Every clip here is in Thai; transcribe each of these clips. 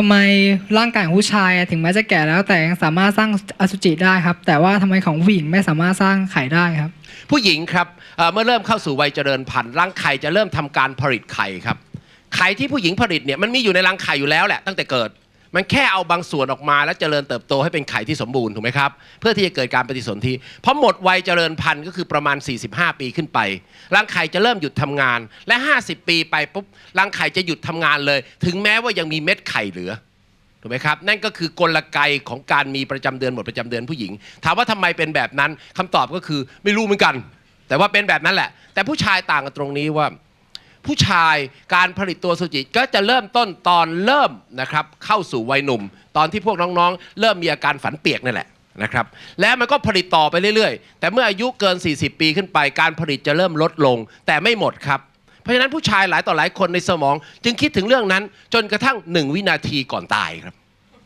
ทำไมร่างกายของผู้ชายถึงแม้จะแก่แล้วแต่ยังสามารถสร้างอสุจิได้ครับ แต่ว่าทำไมของผู้หญิงไม่สามารถสร้างไข่ได้ครับ ผู้หญิงครับเเมื่อเริ่มเข้าสู่วัยเจริญพันธุ์รังไข่จะเริ่มทำการผลิตไข่ครับไข่ที่ผู้หญิงผลิตเนี่ยมันมีอยู่ในรังไข่อยู่แล้วแหละตั้งแต่เกิด มันแค่เอาบางส่วนออกมาแล้วเจริญเติบโตให้เป็นไข่ที่สมบูรณ์ถูกไหมครับเพื่อที่จะเกิดการปฏิสนธิเพอหมดวัยเจริญพันธุ์ก็คือประมาณ 45 ปีขึ้นไปรังไข่จะเริ่มหยุดทำงาน และ 50 ปีไปปุ๊บรังไข่จะหยุดทำงานเลย ถึงแม้ว่ายังมีเม็ดไข่เหลือถูกไหมครับนั่นก็คือกลไกของการมีประจำเดือนหมดประจำเดือนผู้หญิง ถามว่าทำไมเป็นแบบนั้นคำตอบก็คือไม่รู้เหมือนกัน แต่ว่าเป็นแบบนั้นแหละ แต่ผู้ชายต่างกันตรงนี้ว่า ผู้ชายการผลิตตัวสุจิก็จะเริ่มต้นตอนเริ่มนะครับเข้าสู่วัยหนุ่ม ตอนที่พวกน้องๆ เริ่มมีอาการฝันเปียกนั่นแหละนะครับแล้วมันก็ผลิตต่อไปเรื่อยๆ แต่เมื่ออายุเกิน 40 ปีขึ้นไป การผลิตจะเริ่มลดลง แต่ไม่หมดครับเพราะฉะนั้นผู้ชายหลายต่อหลายคนในสมอง จึงคิดถึงเรื่องนั้นจนกระทั่งหนึ่งวินาทีก่อนตายครับ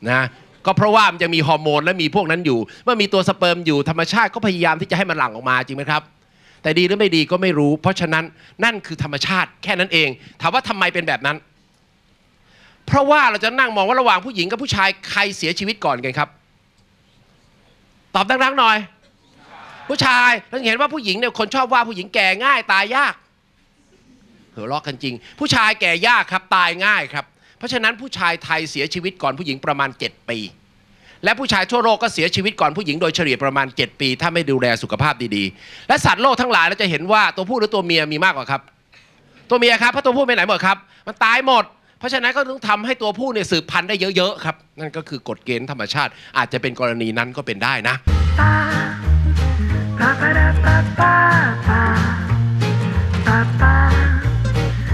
นะก็เพราะว่ามันจะมีฮอร์โมนและมีพวกนั้นอยู่ เมื่อมีตัวสเปิร์มอยู่ธรรมชาติก็พยายามที่จะให้มันหลั่งออกมาจริงไหมครับ แต่ดีหรือไม่ดีก็ไม่รู้ เพราะฉะนั้นนั่นคือธรรมชาติแค่นั้นเอง ถามว่าทำไมเป็นแบบนั้น เพราะว่าเราจะนั่งมองว่าระหว่างผู้หญิงกับผู้ชายใครเสียชีวิตก่อนกันครับ ตอบดังๆหน่อย ผู้ชายเราเห็นว่าผู้หญิงเนี่ยคนชอบว่าผู้หญิงแก่ง่ายตายยากหัวเราะกันจริง ผู้ชายแก่ยากครับตายง่ายครับ เพราะฉะนั้นผู้ชายไทยเสียชีวิตก่อนผู้หญิงประมาณ 7 ปี และผู้ชายทั่วโลกก็เสียชีวิตก่อนผู้หญิงโดยเฉลี่ยประมาณ 7 ปี ถ้าไม่ดูแลสุขภาพดีๆ และสัตว์โลกทั้งหลายเราจะเห็นว่าตัวผู้หรือตัวเมียมีมากกว่าครับ ตัวเมียครับเพราะตัวผู้ไปไหนหมดครับ มันตายหมด เพราะฉะนั้นก็ต้องทำให้ตัวผู้เนี่ยสืบพันธุ์ได้เยอะๆครับ นั่นก็คือกฎเกณฑ์ธรรมชาติ อาจจะเป็นกรณีนั้นก็เป็นได้นะ